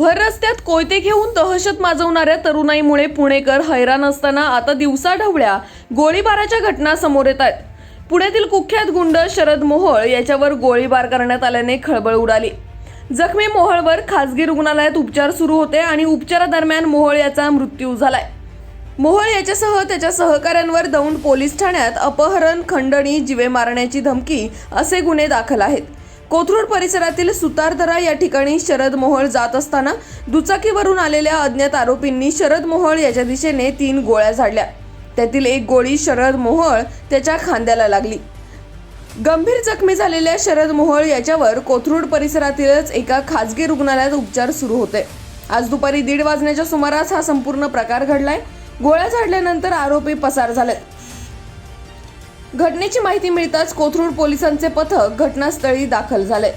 भर रस्त्यात कोयते घेऊन दहशत माजवणाऱ्या तरुणाईमुळे पुणेकर हैराण असताना आता दिवसाढवळ्या गोळीबाराच्या घटना समोर येत आहेत. पुण्यातील कुख्यात गुंड शरद मोहोळ याच्यावर गोळीबार करण्यात आल्याने खळबळ उडाली. जखमी मोहोळवर खासगी रुग्णालयात उपचार सुरू होते आणि उपचारादरम्यान मोहोळ याचा मृत्यू झालाय. मोहोळ याच्यासह त्याच्या सहकाऱ्यांवर दौंड पोलीस ठाण्यात अपहरण खंडणी जिवे मारण्याची धमकी असे गुन्हे दाखल आहेत. कोथरूड परिसरातील सुतारदरा या ठिकाणी शरद मोहोळ जात असताना दुचाकीवरून आलेल्या अज्ञात आरोपींनी शरद मोहोळ याच्या दिशेने तीन गोळ्या झाडल्या. त्यातील एक गोळी शरद मोहोळ त्याच्या खांद्याला लागली. गंभीर जखमी झालेल्या शरद मोहोळ याच्यावर कोथरूड परिसरातीलच एका खाजगी रुग्णालयात उपचार सुरू होते. आज दुपारी दीड वाजण्याच्या सुमारास हा संपूर्ण प्रकार घडलाय. गोळ्या झाडल्यानंतर आरोपी पसार झाले. घटनेची माहिती मिळताच कोथरूड पोलिसांचे पथक घटनास्थळी दाखल झाले.